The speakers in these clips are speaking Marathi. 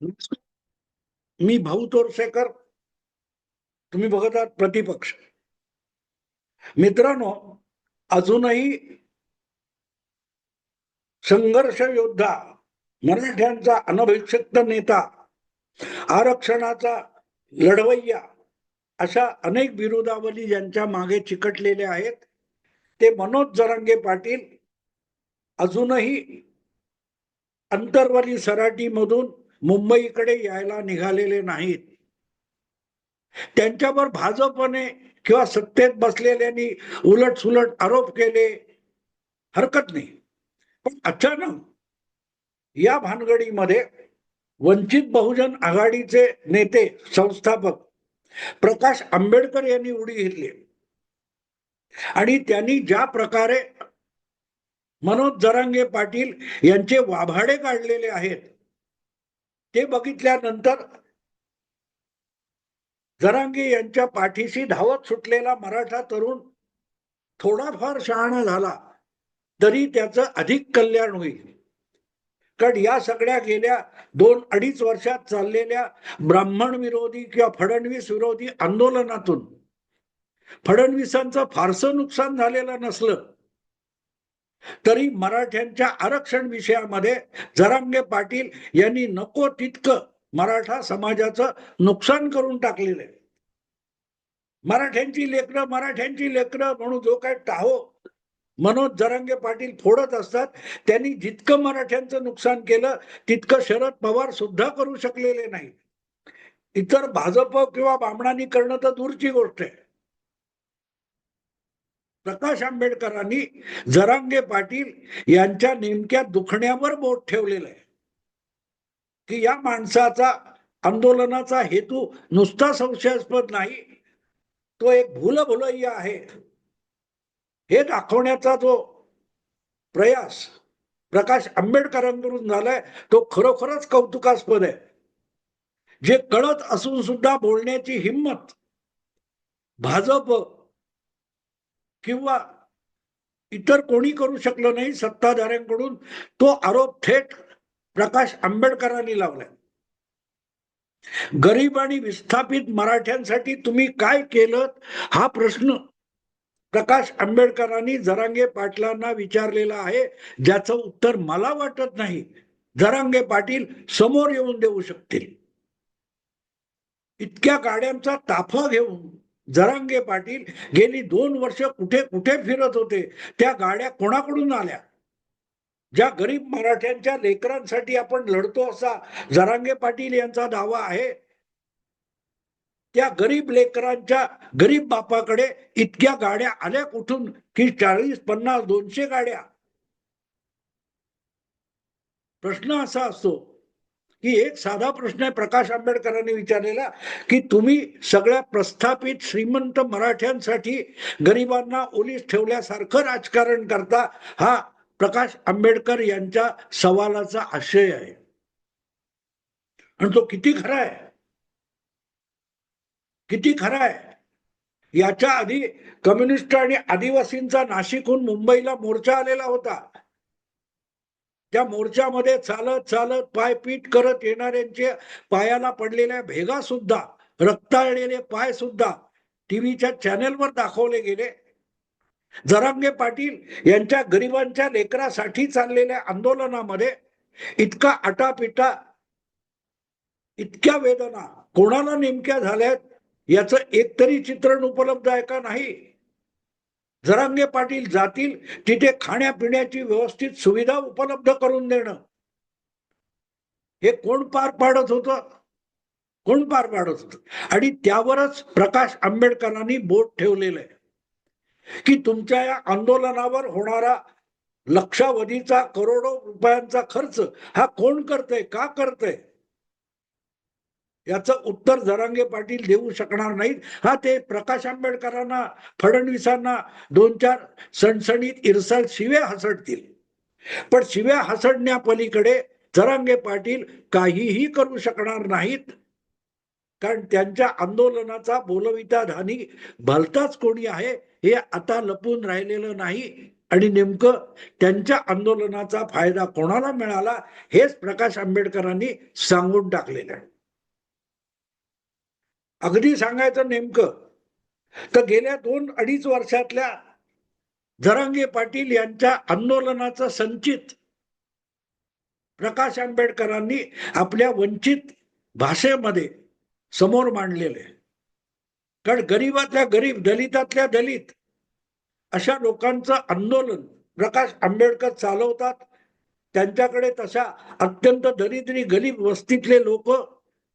मी भाऊ तोरसेकर तुम्ही बघत आहात प्रतिपक्ष. मित्रांनो अजूनही संघर्ष योद्धा मराठ्यांचा अनभिषिक्त नेता आरक्षणाचा लढवय्या अशा अनेक विरोधावली ज्यांच्या मागे चिकटलेले आहेत. ते मनोज जरांगे पाटील अजूनही अंतरवली सराटीमधून मुंबईकडे यायला निघालेले नाहीत. त्यांच्यावर भाजपने किंवा सत्तेत बसलेल्यांनी उलट सुलट आरोप केले. हरकत नाही. पण अचानक या भानगडीमध्ये वंचित बहुजन आघाडीचे नेते संस्थापक प्रकाश आंबेडकर यांनी उडी घेतली. आणि त्यांनी ज्या प्रकारे मनोज जरांगे पाटील यांचे वाभाडे काढलेले आहेत ते बघितल्यानंतर जरांगे यांच्या पाठीशी धावत सुटलेला मराठा तरुण थोडाफार शहाणा झाला तरी त्याचं अधिक कल्याण होईल. कारण या सगळ्या गेल्या दोन अडीच वर्षात चाललेल्या ब्राह्मण विरोधी किंवा फडणवीस विरोधी आंदोलनातून फडणवीसांचं फारसं नुकसान झालेलं नसलं तरी मराठ्यांच्या आरक्षण विषयामध्ये जरांगे पाटील यांनी नको तितकं मराठा समाजाचं नुकसान करून टाकलेलं आहे. मराठ्यांची लेकरं मराठ्यांची लेकरं म्हणून जो काय टाहो मनोज जरांगे पाटील फोडत असतात त्यांनी जितकं मराठ्यांचं नुकसान केलं तितकं शरद पवार सुद्धा करू शकलेले नाही इतर भाजप किंवा बामणांनी करणं तर दूरची गोष्ट आहे. प्रकाश आंबेडकरांनी जरांगे पाटील यांच्या नेमक्या दुखण्यावर बोट ठेवलेलं आहे. की या माणसाचा आंदोलनाचा हेतू नुसता संशयास्पद नाही तो एक भूल आहे. हे दाखवण्याचा जो प्रयास प्रकाश आंबेडकरांकडून झालाय तो खरोखरच कौतुकास्पद आहे. जे कळत असून सुद्धा बोलण्याची हिंमत भाजप किंवा इतर कोणी करू शकलं नाही सत्ताधाऱ्यांकडून तो आरोप थेट प्रकाश आंबेडकरांनी लावलाय. गरीब आणि विस्थापित मराठ्यांसाठी तुम्ही काय केलं हा प्रश्न प्रकाश आंबेडकरांनी जरांगे पाटलांना विचारलेला आहे. ज्याचं उत्तर मला वाटत नाही. जरांगे पाटील समोर येऊन देऊ शकतील. इतक्या गाड्यांचा ताफा घेऊन जरांगे पाटील गेली दोन वर्ष कुठे कुठे फिरत होते त्या गाड्या कोणाकडून आल्या? ज्या गरीब मराठ्यांच्या लेकरांसाठी आपण लढतो असा जरांगे पाटील यांचा दावा आहे त्या गरीब लेकरांच्या गरीब बापाकडे इतक्या गाड्या आल्या कुठून? की चाळीस पन्नास दोनशे गाड्या? प्रश्न असा असतो की एक साधा प्रश्न आहे प्रकाश आंबेडकरांनी विचारलेला की तुम्ही सगळ्या प्रस्थापित श्रीमंत मराठ्यांसाठी गरिबांना ओलीस ठेवल्यासारखं राजकारण करता हा प्रकाश आंबेडकर यांच्या सवालाचा आशय आहे. आणि तो किती खरा आहे. किती खरा आहे. याच्या आधी कम्युनिस्ट आणि आदिवासींचा नाशिकहून मुंबईला मोर्चा आलेला होता. त्या मोर्चामध्ये चालत चालत पायपीट करत येणाऱ्यांचे पायाला पडलेल्या भेगा सुद्धा रक्ताळलेले पाय सुद्धा टीव्हीच्या चॅनेलवर दाखवले गेले. जरांगे पाटील यांच्या गरिबांच्या लेकरासाठी चाललेल्या आंदोलनामध्ये इतका आटापिटा इतक्या वेदना कोणाला नेमक्या झाल्यात याचं एकतरी चित्रण उपलब्ध आहे का नाही? जरांगे पाटील जातील तिथे खाण्यापिण्याची व्यवस्थित सुविधा उपलब्ध करून देणं. हे कोण पार पाडत होत? कोण पार पाडत होत? आणि त्यावरच प्रकाश आंबेडकरांनी बोट ठेवलेलं आहे. की तुमच्या या आंदोलनावर होणारा लक्षावधीचा करोडो रुपयांचा खर्च हा कोण करतय? का करतय? याचं उत्तर जरांगे पाटील देऊ शकणार नाहीत. हा ते प्रकाश आंबेडकरांना फडणवीसांना दोन चार सणसणीत इरसाल शिव्या हसडतील. पण शिव्या हसडण्यापलीकडे जरांगे पाटील काहीही करू शकणार नाहीत. कारण त्यांच्या आंदोलनाचा बोलविता धानी भलताच कोणी आहे हे आता लपून राहिलेलं नाही. आणि नेमकं त्यांच्या आंदोलनाचा फायदा कोणाला मिळाला हेच प्रकाश आंबेडकरांनी सांगून टाकलेलं आहे. अगदी सांगायचं नेमकं तर गेल्या दोन अडीच वर्षातल्या जरांगे पाटील यांच्या आंदोलनाचं संचित प्रकाश आंबेडकरांनी आपल्या वंचित भाषेमध्ये समोर मांडलेले. कारण गरीबातल्या गरीब दलितातल्या दलित अशा लोकांचं आंदोलन प्रकाश आंबेडकर चालवतात. त्यांच्याकडे तशा अत्यंत दरिद्री गरीब वस्तीतले लोक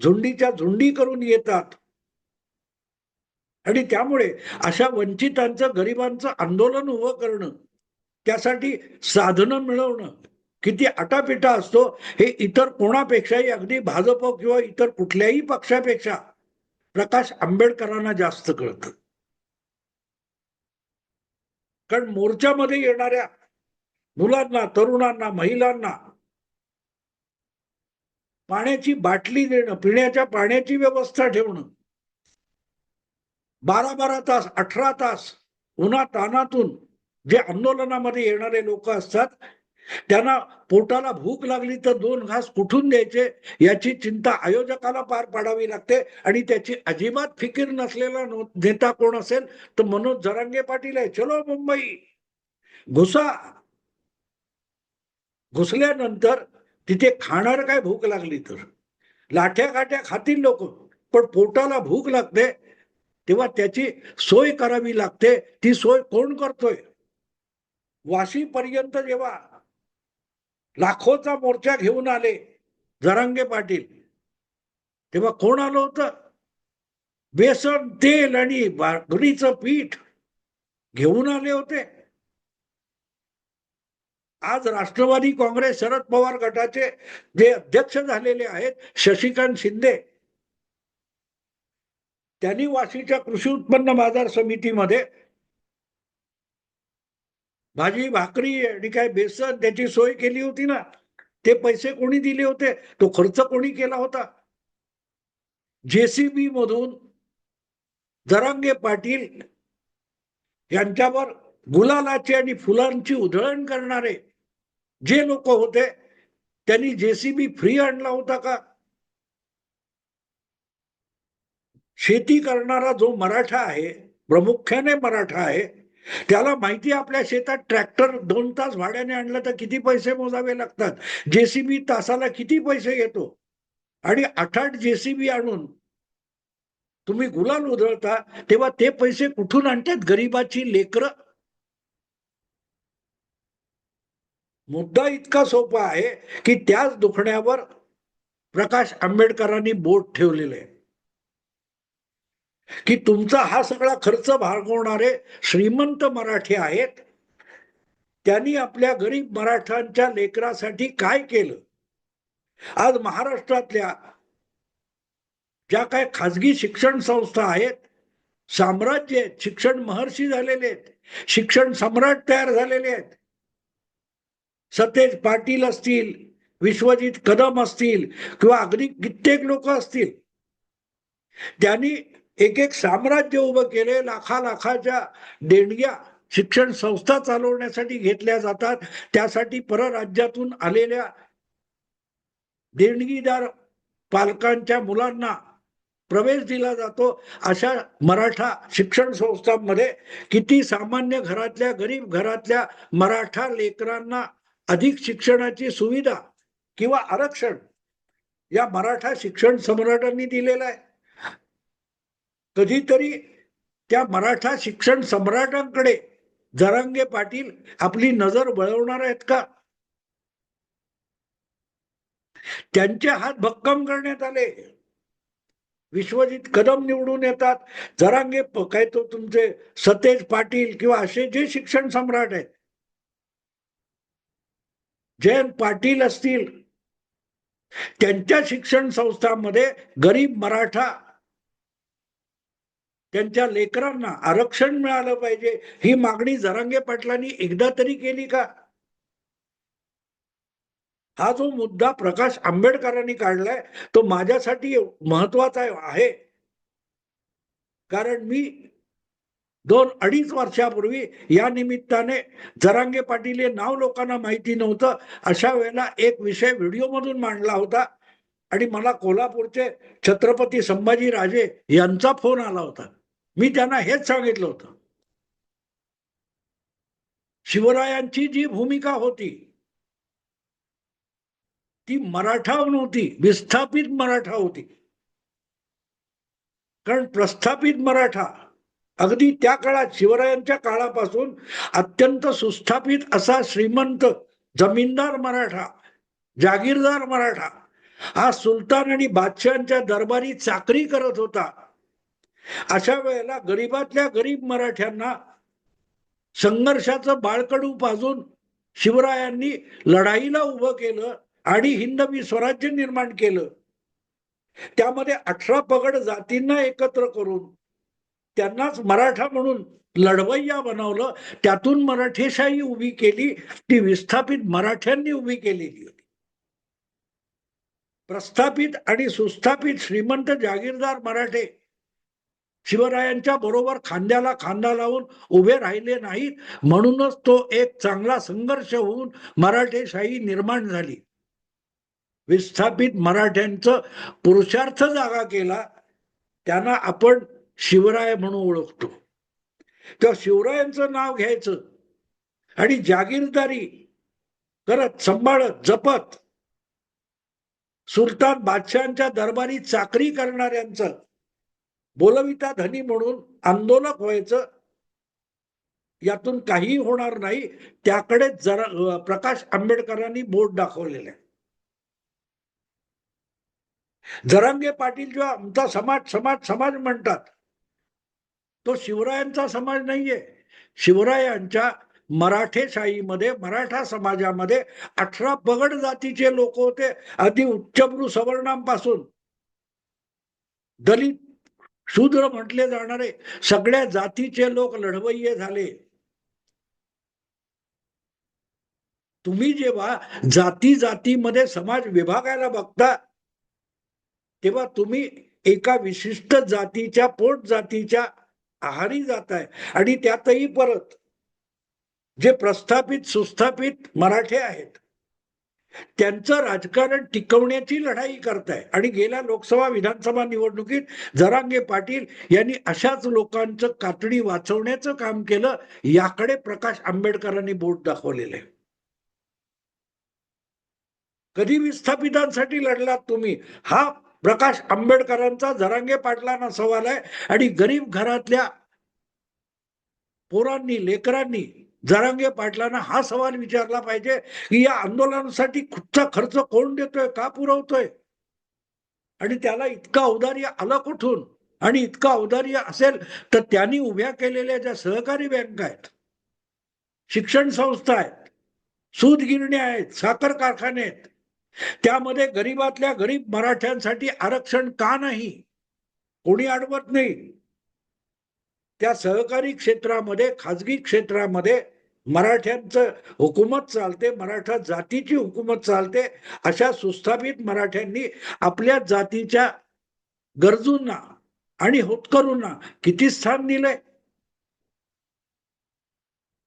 झुंडीच्या झुंडी करून येतात. आणि त्यामुळे अशा वंचितांचं गरिबांचं आंदोलन उभं करणं त्यासाठी साधनं मिळवणं किती आटापिटा असतो हे इतर कोणापेक्षाही अगदी भाजप किंवा इतर कुठल्याही पक्षापेक्षा प्रकाश आंबेडकरांना जास्त कळतं. कारण मोर्चामध्ये येणाऱ्या मुलांना तरुणांना महिलांना पाण्याची बाटली देणं पिण्याच्या पाण्याची व्यवस्था ठेवणं बारा बारा तास अठरा तास उन्हा तानातून जे आंदोलनामध्ये येणारे लोक असतात त्यांना पोटाला भूक लागली तर दोन घास कुठून द्यायचे याची चिंता आयोजकाला पार पाडावी लागते आणि त्याची अजिबात फिकीर नसलेला नो- नेता कोण असेल तर मनोज जरांगे पाटील आहे. चलो मुंबई. घुसा. घुसल्यानंतर तिथे खाणार काय भूक लागली तर? लाठ्या काठ्या खातील लोक पण पोटाला भूक लागते तेव्हा त्याची सोय करावी लागते. ती सोय कोण करतोय? वाशी पर्यंत जेव्हा लाखोचा मोर्चा घेऊन आले जरांगे पाटील तेव्हा कोण आलं होतं? बेसन तेल आणि भाकरीचं पीठ घेऊन आले होते. आज राष्ट्रवादी काँग्रेस शरद पवार गटाचे जे अध्यक्ष झालेले आहेत शशिकांत शिंदे त्यांनी वाशीच्या कृषी उत्पन्न बाजार समितीमध्ये भाजी भाकरी आणि काय बेसन त्याची सोय केली होती ना? ते पैसे कोणी दिले होते? तो खर्च कोणी केला होता? जेसीबी मधून जरांगे पाटील यांच्यावर गुलालाची आणि फुलांची उधळण करणारे जे लोक होते त्यांनी जेसीबी फ्री आणला होता का? शेती करणारा जो मराठा आहे प्रामुख्याने मराठा आहे त्याला माहिती आपल्या शेतात ट्रॅक्टर दोन तास भाड्याने आणलं तर किती पैसे मोजावे लागतात? जेसीबी तासाला किती पैसे घेतो आणि आठ आठ जेसीबी आणून तुम्ही गुलाल उधळता तेव्हा ते पैसे कुठून आणतात? गरीबाची लेकरं? मुद्दा इतका सोपा आहे की त्याच दुखण्यावर प्रकाश आंबेडकरांनी बोट ठेवलेलं आहे. की तुमचा हा सगळा खर्च भागवणारे श्रीमंत मराठी आहेत. त्यांनी आपल्या गरीब मराठ्यांच्या लेकरासाठी काय केलं? आज महाराष्ट्रातल्या ज्या काय खाजगी शिक्षण संस्था आहेत साम्राज्य आहेत शिक्षण महर्षी झालेले आहेत शिक्षण सम्राट तयार झालेले आहेत. सतेज पाटील असतील विश्वजित कदम असतील किंवा अगदी कित्येक लोक असतील. त्यांनी एक एक साम्राज्य उभं केले लाखा लाखाच्या देणग्या शिक्षण संस्था चालवण्यासाठी घेतल्या जातात. त्यासाठी परराज्यातून आलेल्या देणगीदार पालकांच्या मुलांना प्रवेश दिला जातो. अशा मराठा शिक्षण संस्थांमध्ये किती सामान्य घरातल्या गरीब घरातल्या मराठा लेकरांना अधिक शिक्षणाची सुविधा किंवा आरक्षण या मराठा शिक्षण सम्राटांनी दिलेलं आहे. कधीतरी त्या मराठा शिक्षण सम्राटांकडे जरांगे पाटील आपली नजर वळवणार आहेत का? त्यांचे हात भक्कम करण्यात आले. विश्वजित कदम निवडून येतात. जरांगे प- काय तो तुमचे सतेज पाटील किंवा असे जे शिक्षण सम्राट आहेत. जयंत पाटील असतील. त्यांच्या शिक्षण संस्थांमध्ये गरीब मराठा त्यांच्या लेकरांना आरक्षण मिळालं पाहिजे ही मागणी जरांगे पाटलांनी एकदा तरी केली का? हा जो मुद्दा प्रकाश आंबेडकरांनी काढलाय तो माझ्यासाठी महत्त्वाचा आहे. कारण मी दोन अडीच वर्षापूर्वी या निमित्ताने जरांगे पाटील हे नाव लोकांना माहिती नव्हतं अशा वेळेला एक विषय व्हिडिओमधून मांडला होता आणि मला कोल्हापूरचे छत्रपती संभाजी राजे यांचा फोन आला होता. मी त्यांना हेच सांगितलं होतं. शिवरायांची जी भूमिका होती ती मराठा नव्हती विस्थापित मराठा होती. कारण प्रस्थापित मराठा अगदी त्या काळात शिवरायांच्या काळापासून अत्यंत सुस्थापित असा श्रीमंत जमीनदार मराठा जागीरदार मराठा हा सुलतान आणि बादशहांच्या दरबारी चाकरी करत होता. अशा वेळेला गरीबातल्या गरीब मराठ्यांना संघर्षाचं बाळकडू पाजून शिवरायांनी लढाईला उभं केलं आणि हिंदवी स्वराज्य निर्माण केलं. त्यामध्ये अठरा पगड जातींना एकत्र करून त्यांनाच मराठा म्हणून लढवय्या बनवलं. त्यातून मराठेशाही उभी केली ती विस्थापित मराठ्यांनी उभी केलेली होती. प्रस्थापित आणि सुस्थापित श्रीमंत जागीरदार मराठे शिवरायांच्या बरोबर खांद्याला खांदा लावून उभे राहिले नाहीत. म्हणूनच तो एक चांगला संघर्ष होऊन मराठेशाही निर्माण झाली. विस्थापित मराठ्यांचं पुरुषार्थ जागा केला. त्यांना आपण शिवराय म्हणून ओळखतो. तेव्हा शिवरायांचं नाव घ्यायचं. आणि जागीरदारी करत सांभाळत जपत. सुलतान बादशहांच्या दरबारी चाकरी करणाऱ्यांचं बोलविता धनी म्हणून आंदोलक व्हायचं यातून काही होणार नाही. त्याकडे जरा प्रकाश आंबेडकरांनी बोट दाखवलेलं आहे. जरांगे पाटील जेव्हा आमचा समाज समाज समाज म्हणतात तो शिवरायांचा समाज नाहीये. शिवरायांच्या मराठेशाहीमध्ये मराठा समाजामध्ये अठरा पगड जातीचे लोक होते अति उच्चभ्रू सवर्णांपासून. दलित शूद्र म्हटले जाणारे. सगळ्या जातीचे लोक लढवय्ये झाले. तुम्ही जेव्हा जाती जातीमध्ये समाज विभागायला बघता तेव्हा तुम्ही एका विशिष्ट जातीच्या पोट जातीच्या आहारी जाताय. आणि त्यातही परत जे प्रस्थापित सुस्थापित मराठे आहेत त्यांचं राजकारण टिकवण्याची लढाई करताय. आणि गेल्या लोकसभा विधानसभा निवडणुकीत जरांगे पाटील यांनी अशाच लोकांचं कातडी वाचवण्याचं काम केलं याकडे प्रकाश आंबेडकरांनी बोट दाखवलेलं आहे. कधी विस्थापितांसाठी लढलात तुम्ही? हा प्रकाश आंबेडकरांचा जरांगे पाटलांना सवाल आहे. आणि गरीब घरातल्या पोरांनी लेकरांनी जरांगे पाटलांना हा सवाल विचारला पाहिजे की या आंदोलनासाठी कुठचा खर्च कोण देतोय का पुरवतोय? आणि त्याला इतका औदार्य आलं कुठून? आणि इतका औदार्य असेल तर त्यांनी उभ्या केलेल्या ज्या सहकारी बँका आहेत शिक्षण संस्था आहेत सूतगिरण्या आहेत साखर कारखाने आहेत त्यामध्ये गरीबातल्या गरीब मराठ्यांसाठी आरक्षण का नाही? कोणी अडवत नाही? त्या सहकारी क्षेत्रामध्ये खाजगी क्षेत्रामध्ये मराठ्यांचं हुकूमत चालते मराठा जातीची हुकूमत चालते अशा सुस्थापित मराठ्यांनी आपल्या जातीच्या गरजूंना आणि होतकरूंना किती स्थान दिलंय?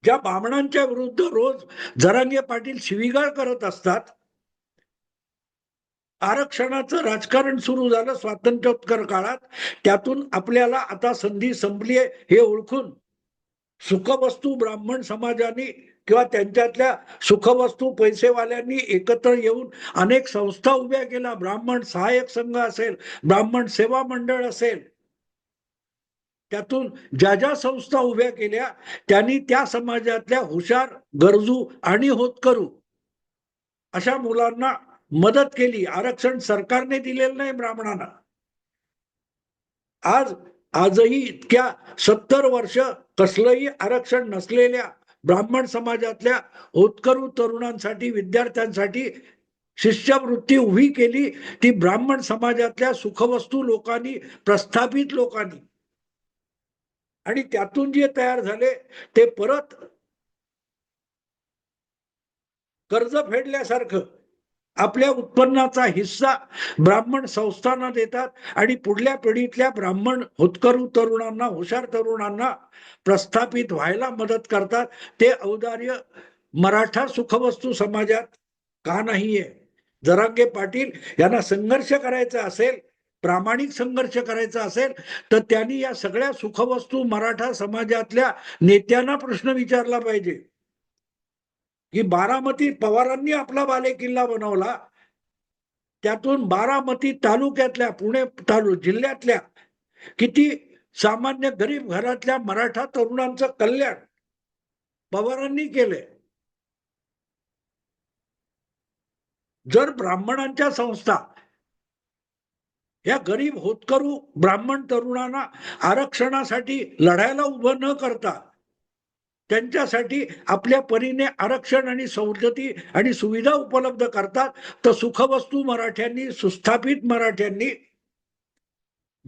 ज्या बामणांच्या विरुद्ध रोज जरांगे पाटील शिवीगाळ करत असतात आरक्षणाचं राजकारण सुरू झालं स्वातंत्र्योत्तर काळात. त्यातून आपल्याला आता संधी संपली आहे हे ओळखून सुखवस्तू ब्राह्मण समाजाने किंवा त्यांच्यातल्या सुखवस्तू पैसेवाल्यांनी एकत्र येऊन अनेक संस्था उभ्या केल्या. ब्राह्मण सहाय्यक संघ असेल ब्राह्मण सेवा मंडळ असेल. त्यातून ज्या ज्या संस्था उभ्या केल्या त्यांनी त्या समाजातल्या हुशार गरजू आणि होत करू अशा मुलांना मदत केली. आरक्षण सरकारने दिलेलं नाही ब्राह्मणांना. आज आजही इतक्या सत्तर वर्ष कसलंही आरक्षण नसलेल्या ब्राह्मण समाजातल्या होतकरू तरुणांसाठी विद्यार्थ्यांसाठी शिष्यवृत्ती उभी केली ती ब्राह्मण समाजातल्या सुखवस्तू लोकांनी प्रस्थापित लोकांनी. आणि त्यातून जे तयार झाले ते परत कर्ज फेडल्यासारखं आपल्या उत्पन्नाचा हिस्सा ब्राह्मण संस्थांना देतात आणि पुढल्या पिढीतल्या ब्राह्मण होतकरू तरुणांना हुशार तरुणांना प्रस्थापित व्हायला मदत करतात. ते औदार्य मराठा सुखवस्तू समाजात का नाहीये? जरांगे पाटील यांना संघर्ष करायचा असेल प्रामाणिक संघर्ष करायचा असेल तर त्यांनी या सगळ्या सुखवस्तू मराठा समाजातल्या नेत्यांना प्रश्न विचारला पाहिजे. की बारामती पवारांनी आपला बालेकिल्ला बनवला. त्यातून बारामती तालुक्यातल्या पुणे तालु जिल्ह्यातल्या किती सामान्य गरीब घरातल्या मराठा तरुणांचं कल्याण पवारांनी केलंय. जर ब्राह्मणांच्या संस्था या गरीब होतकरू ब्राह्मण तरुणांना आरक्षणासाठी लढायला उभं न करता त्यांच्यासाठी आपल्या परीने आरक्षण आणि सवलती आणि सुविधा उपलब्ध करतात. तर सुखवस्तू मराठ्यांनी सुस्थापित मराठ्यांनी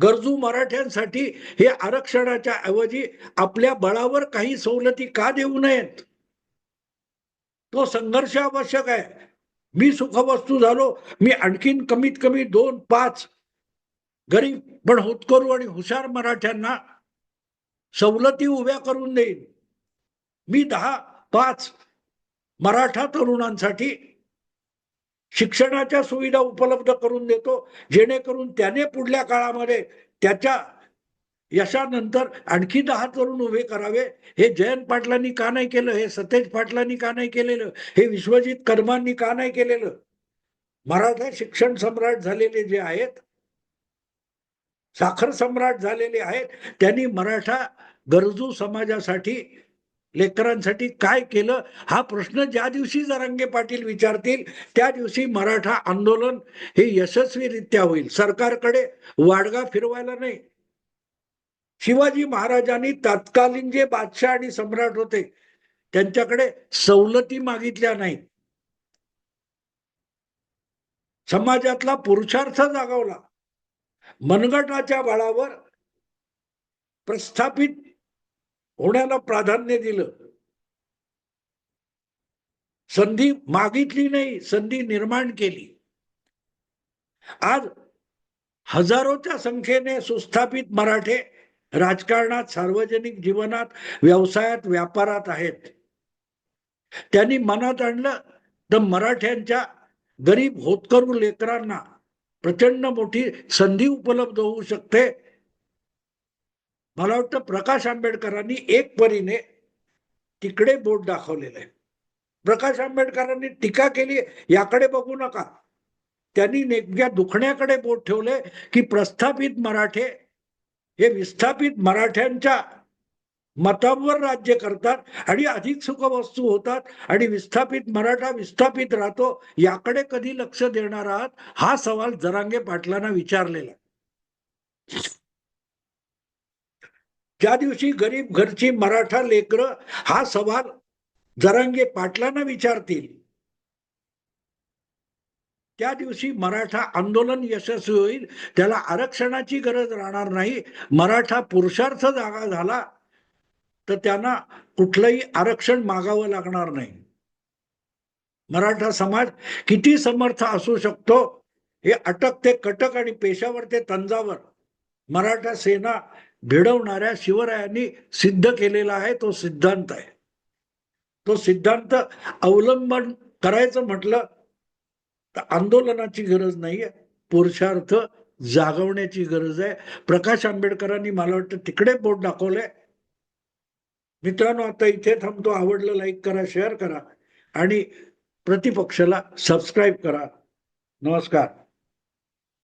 गरजू मराठ्यांसाठी हे आरक्षणाच्या ऐवजी आपल्या बळावर काही सवलती का देऊ नयेत? तो संघर्ष आवश्यक आहे. मी सुखवस्तू झालो मी आणखीन कमीत कमी दोन पाच गरीब पण होतकरू आणि हुशार मराठ्यांना सवलती उभ्या करून देईन. मी दहा पाच मराठा तरुणांसाठी शिक्षणाच्या सुविधा उपलब्ध करून देतो जेणेकरून त्याने पुढल्या काळामध्ये त्याच्या यशानंतर आणखी दहा तरुण उभे करावे. हे जयंत पाटलांनी का नाही केलं? हे सतेज पाटलांनी का नाही केलेलं? हे विश्वजित कर्मांनी का नाही केलेलं? मराठा शिक्षण सम्राट झालेले जे आहेत साखर सम्राट झालेले आहेत त्यांनी मराठा गरजू समाजासाठी लेकरांसाठी काय केलं? हा प्रश्न ज्या दिवशी जरांगे पाटील विचारतील त्या दिवशी मराठा आंदोलन हे यशस्वीरित्या होईल. सरकारकडे वाडगा फिरवायला नाही. शिवाजी महाराजांनी तत्कालीन जे बादशाह आणि सम्राट होते त्यांच्याकडे सवलती मागितल्या नाहीत. समाजातला पुरुषार्थ जागवला. मनगटाच्या बळावर प्रस्थापित होण्याला प्राधान्य दिलं. संधी मागितली नाही संधी निर्माण केली. आज हजारोच्या संख्येने सुस्थापित मराठे राजकारणात सार्वजनिक जीवनात व्यवसायात व्यापारात आहेत. त्यांनी मनात आणलं तर मराठ्यांच्या गरीब होतकरू लेकरांना प्रचंड मोठी संधी उपलब्ध होऊ शकते. मला वाटतं प्रकाश आंबेडकरांनी एक परीने तिकडे बोट दाखवलेलं आहे. प्रकाश आंबेडकरांनी टीका केली याकडे बघू नका. त्यांनी नेमक्या दुखण्याकडे बोट ठेवले की प्रस्थापित मराठे हे विस्थापित मराठ्यांच्या मतांवर राज्य करतात आणि अधिक सुखवस्तू होतात आणि विस्थापित मराठा विस्थापित राहतो याकडे कधी लक्ष देणार आहात? हा सवाल जरांगे पाटलांना विचारलेला ज्या दिवशी गरीब घरची मराठा लेकर हा सवाल जरांगे पाटलांना विचारतील त्या दिवशी मराठा आंदोलन यशस्वी होईल त्याला आरक्षणाची गरज राहणार नाही मराठा पुरुषार्थ जागा झाला तर त्यांना कुठलंही आरक्षण मागावं लागणार नाही. मराठा समाज किती समर्थ असू शकतो हे अटक ते कटक आणि पेशावर ते तंजावर. मराठा सेना भिडवणाऱ्या शिवरायांनी सिद्ध केलेला आहे तो सिद्धांत आहे. तो सिद्धांत अवलंबन करायचं म्हटलं तर आंदोलनाची गरज नाहीये पुरुषार्थ जागवण्याची गरज आहे. प्रकाश आंबेडकरांनी मला वाटतं तिकडे बोट दाखवलंय. मित्रांनो आता इथे थांबतो. आवडलं लाईक करा शेअर करा आणि प्रतिपक्षाला सबस्क्राईब करा. नमस्कार.